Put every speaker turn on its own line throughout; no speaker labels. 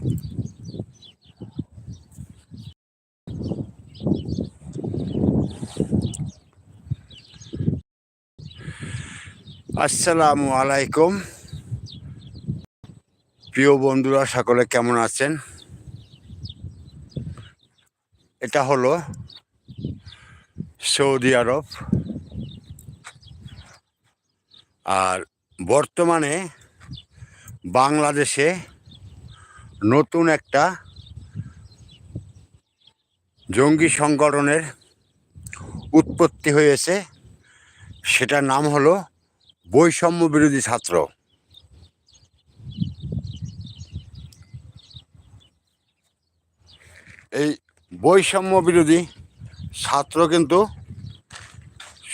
আসসালামু আলাইকুম। প্রিয় বন্ধুরা সকলে কেমন আছেন? এটা হলো সৌদি আরব। আর বর্তমানে বাংলাদেশে নতুন একটা জঙ্গি সংগঠনের উৎপত্তি হয়েছে। সেটার নাম হলো বৈষম্য বিরোধী ছাত্র। এই বৈষম্য বিরোধী ছাত্র কিন্তু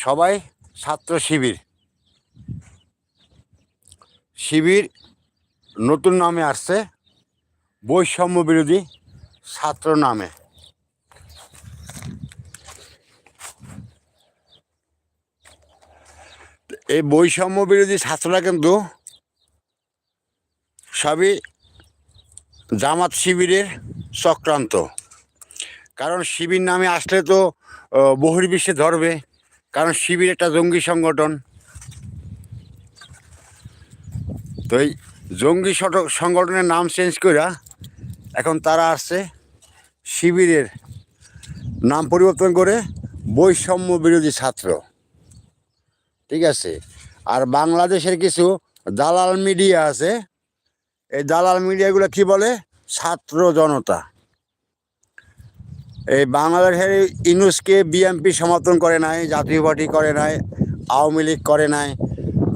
সবাই ছাত্র শিবির। শিবির নতুন নামে আসছে। বৈষম্য বিরোধী ছাত্র নামে। এই বৈষম্য বিরোধী ছাত্ররা কিন্তু সবই জামাত শিবিরের চক্রান্ত। কারণ শিবির নামে আসলে তো বহির্বিশ্বে ধরবে। কারণ শিবির একটা জঙ্গি সংগঠন। তো এই জঙ্গি সংগঠনের নাম চেঞ্জ কইরা এখন তারা আসছে শিবিরের নাম পরিবর্তন করে বৈষম্য বিরোধী ছাত্র। ঠিক আছে? আর বাংলাদেশের কিছু দালাল মিডিয়া আছে, এই দালাল মিডিয়াগুলো কি বলে? ছাত্র জনতা। এই বাংলাদেশের ইনুসকে বিএমপি সমর্থন করে নাই, জাতীয় পার্টি করে নাই, আওয়ামী লীগ করে নাই।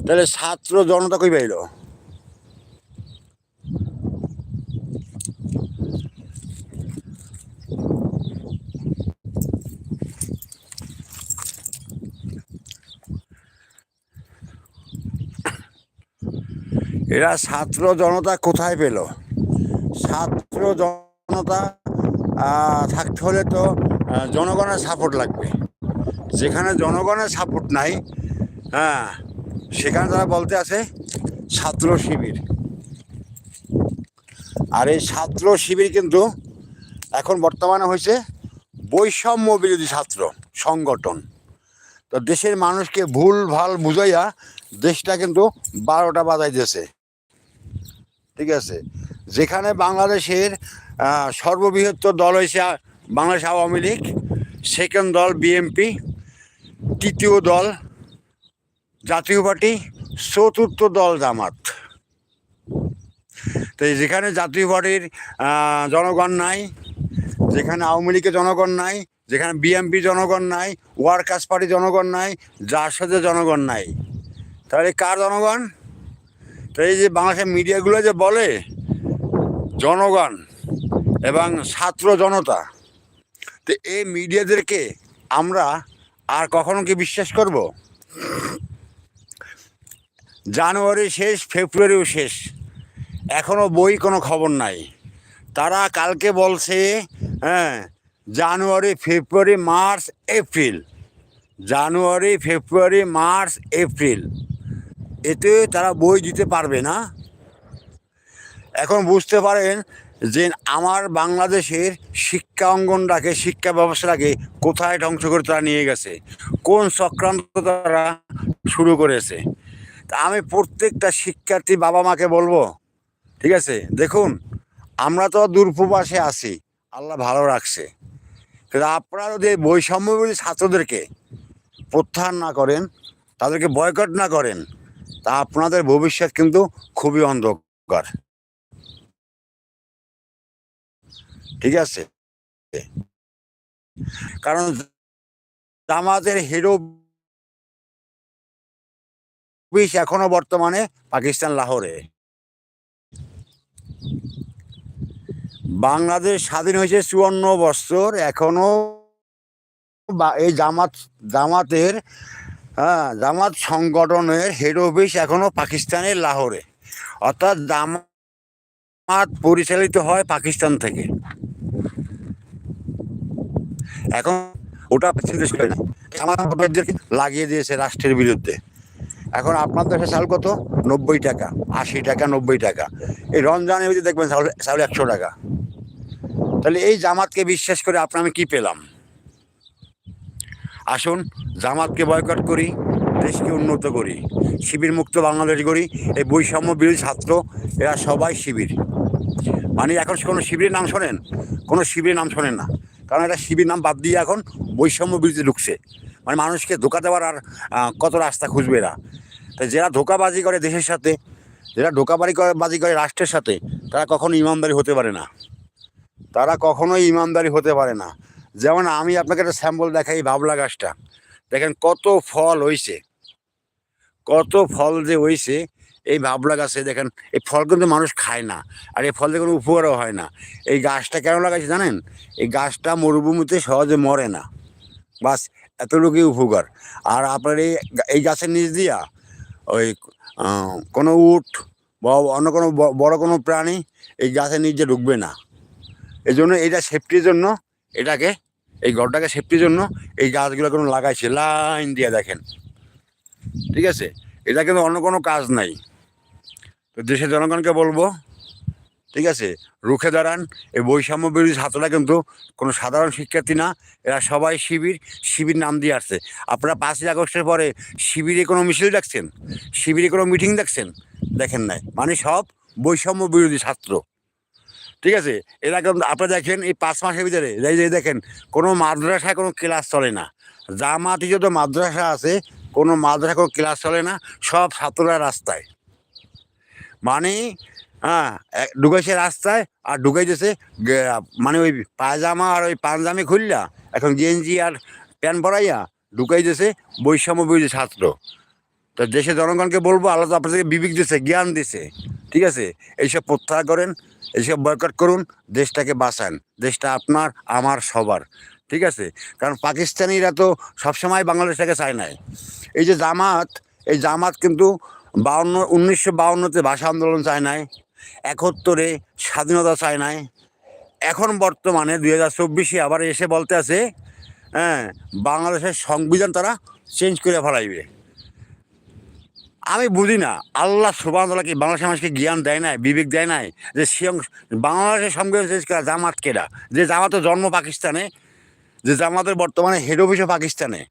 তাহলে ছাত্র জনতা কই পাইল? এরা ছাত্র জনতা কোথায় পেল? ছাত্র জনতা থাকতে হলে তো জনগণের সাপোর্ট লাগবে। যেখানে জনগণের সাপোর্ট নাই হ্যাঁ সেখানে তারা বলতে আছে ছাত্র শিবির। আর এই ছাত্র শিবির কিন্তু এখন বর্তমানে হয়েছে বৈষম্য বিরোধী ছাত্র সংগঠন। তো দেশের মানুষকে ভুল ভালো বুঝাইয়া দেশটা কিন্তু বারোটা বাজাই দিয়েছে ঠিক আছে? যেখানে বাংলাদেশের সর্ববৃহত্তর দল হয়েছে বাংলাদেশ আওয়ামী লীগ সেকেন্ড দল বিএমপি তৃতীয় দল জাতীয় পার্টি, চতুর্থ দল জামাত। তো যেখানে জাতীয় পার্টির জনগণ নাই, যেখানে আওয়ামী লীগের জনগণ নাই, যেখানে বিএমপি জনগণ নাই, ওয়ার্কার্স পার্টি জনগণ নাই সাথে জনগণ নাই। তাহলে কার জনগণ? তো এই যে বাংলাদেশের মিডিয়াগুলো যে বলে, জনগণ এবং ছাত্র জনতা, তো এই মিডিয়াদেরকে আমরা আর কখনো কি বিশ্বাস করব? জানুয়ারি শেষ, ফেব্রুয়ারিও শেষ এখনও বই কোনো খবর নাই। তারা কালকে বলছে হ্যাঁ January, February, March, April. January, February, March, April. এতে তারা বই দিতে পারবে না। এখন বুঝতে পারেন যে আমার বাংলাদেশের শিক্ষা অঙ্গনটাকে, শিক্ষা ব্যবস্থাটাকে কোথায় ধ্বংস করে তারা নিয়ে গেছে, কোন চক্রান্ত তারা শুরু করেছে। তা আমি প্রত্যেকটা শিক্ষার্থী বাবা মাকে বলব, ঠিক আছে? দেখুন, আমরা তো দূরপ্রবাসে আছি, আল্লাহ ভালো রাখছে। কিন্তু আপনারা যদি বৈষম্যগুলি ছাত্রদেরকে প্রত্যাহার না করেন, তাদেরকে বয়কট না করেন তা আপনাদের ভবিষ্যৎ কিন্তু খুবই অন্ধকার। ঠিক আছে? কারণ জামাতের হিরো এখনও বর্তমানে পাকিস্তান লাহোরে। বাংলাদেশ স্বাধীন হয়েছে চুয়ান্ন বছর, এখনও বা- এই জামাত, জামাতের হ্যাঁ জামাত সংগঠনের হেড অফিস এখনও পাকিস্তানের লাহোরে। অর্থাৎ জামাত পরিচালিত হয় পাকিস্তান থেকে। এখন ওটা চিন্তা না। লাগিয়ে দিয়েছে রাষ্ট্রের বিরুদ্ধে। এখন আপনার দেশে চাল কত? নব্বই টাকা, আশি টাকা, নব্বই টাকা। এই রমজানের ভিতরে দেখবেন চাউল চাউল একশো টাকা। তাহলে এই জামাতকে বিশ্বাস করে আপনার আমি কি পেলাম? আসুন, জামাতকে বয়কট করি, দেশকে উন্নত করি শিবির মুক্ত বাংলাদেশ করি এই বৈষম্য বিরোধী ছাত্র, এরা সবাই শিবির। মানে এখন কোনো শিবিরের নাম শোনেন? কোনো শিবিরের নাম শোনেন না। কারণ এটা শিবির নাম বাদ দিয়ে এখন বৈষম্য বিরোধী ঢুকছে। মানে মানুষকে ধোকা দেওয়ার আর কত রাস্তা খুঁজবে এরা? তাই যারা ধোকাবাজি করে দেশের সাথে, যারা ধোকাবাজি করে, বাজি করে রাষ্ট্রের সাথে, তারা কখনো ইমানদারি হতে পারে না। তারা কখনোই ইমানদারি হতে পারে না। যেমন আমি আপনাকে একটা স্যাম্পল দেখাই বাবলা গাছটা। দেখেন কত ফল হয়েছে কত ফল যে হয়েছে এই বাবলা গাছে দেখেন, এই ফল কিন্তু মানুষ খায় না, আর এই ফল কোনো উপকারও হয় না। এই গাছটা কেন লাগাইছে জানেন? এই গাছটা মরুভূমিতে সহজে মরে না। বাস, এতটুকুই উপকার। আর আপনার এই এই গাছের নিচ দিয়া, ওই কোনো উট বা অন্য কোনো বড় কোনো প্রাণী এই গাছের নিচে ঢুকবে না। এই জন্য এটা সেফটির জন্য এটাকে, এই ঘরটাকে সেফটির জন্য এই গাছগুলো কোনো লাগাইছে। লাইন দিয়ে দেখেন। ঠিক আছে? এটা কিন্তু অন্য কোনো কাজ নাই। তো দেশের জনগণকে বলব, ঠিক আছে? রুখে দাঁড়ান। এই বৈষম্য বিরোধী ছাত্ররা কিন্তু কোনো সাধারণ শিক্ষার্থী না। এরা সবাই শিবির শিবির নাম দিয়ে আসছে। আপনারা পাঁচই আগস্টের পরে শিবিরে কোনো মিছিল দেখছেন? শিবিরে কোনো মিটিং দেখছেন? দেখেন নাই। মানে সব বৈষম্য বিরোধী ছাত্র। ঠিক আছে? এরা কিন্তু আপনারা দেখেন এই পাঁচ মাসের ভিতরে, এই দেখেন, কোনো মাদ্রাসায় কোনো ক্লাস চলে না। জামাতি যত মাদ্রাসা আছে, কোনো মাদ্রাসা কোনো ক্লাস চলে না, সব ছাত্ররা রাস্তায়। মানে হ্যাঁ ঢুকাইছে রাস্তায়, আর ঢুকাইতেছে মানে ওই পায়জামা আর ওই পাঞ্জামি খুললা, এখন গেঞ্জি আর প্যান্ট পরাইয়া ঢুকাইতেছে বৈষম্য বিরোধী ছাত্র। তো দেশের জনগণকে বলব, আল্লাহ আপনাদেরকে বিবেক দিছে, জ্ঞান দিছে, ঠিক আছে? এইসব প্রত্যাহার করেন এইসব বয়কট করুন, দেশটাকে বাঁচান। দেশটা আপনার, আমার, সবার। ঠিক আছে? কারণ পাকিস্তানিরা তো সবসময় বাংলাদেশটাকে চায় নাই। এই যে জামাত, এই জামাত কিন্তু বাউন্ন, উনিশশো বাউন্নতে ভাষা আন্দোলন চায় নাই একত্তরে স্বাধীনতা চায় নাই। এখন বর্তমানে দুই হাজার চব্বিশে আবার এসে বলতে আছে হ্যাঁ বাংলাদেশের সংবিধান তারা চেঞ্জ করে ফেলাইবে। আমি বুঝি না, আল্লাহ সুবাহ কি বাংলা সমাজকে জ্ঞান দেয় নাই, বিবেক দেয় নাই যে সিয়ং- বাংলাদেশের সঙ্গে জামাত কেরা যে জামাতের জন্ম পাকিস্তানে, যে জামাতের বর্তমানে হেড অফিসও পাকিস্তানে।